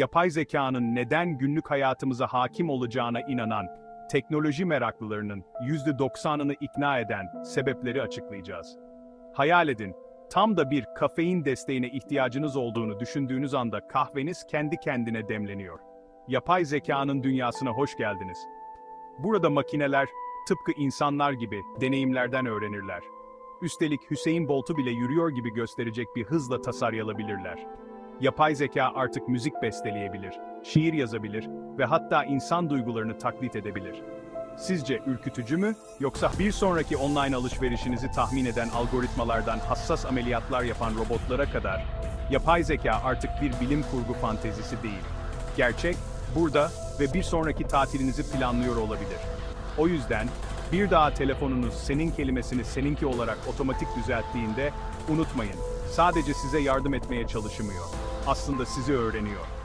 yapay zekanın neden günlük hayatımıza hakim olacağına inanan, teknoloji meraklılarının %90'ını ikna eden sebepleri açıklayacağız. Hayal edin, tam da bir kafein desteğine ihtiyacınız olduğunu düşündüğünüz anda kahveniz kendi kendine demleniyor. Yapay zekanın dünyasına hoş geldiniz. Burada makineler, tıpkı insanlar gibi deneyimlerden öğrenirler. Üstelik Hüseyin Bolt'u bile yürüyor gibi gösterecek bir hızla tasarlayabilirler. Yapay zeka artık müzik besteleyebilir, şiir yazabilir ve hatta insan duygularını taklit edebilir. Sizce ürkütücü mü, yoksa bir sonraki online alışverişinizi tahmin eden algoritmalardan hassas ameliyatlar yapan robotlara kadar, yapay zeka artık bir bilim kurgu fantezisi değil. Gerçek, burada ve bir sonraki tatilinizi planlıyor olabilir. O yüzden, bir daha telefonunuz senin kelimesini seninki olarak otomatik düzelttiğinde, unutmayın, sadece size yardım etmeye çalışmıyor. Aslında sizi öğreniyor.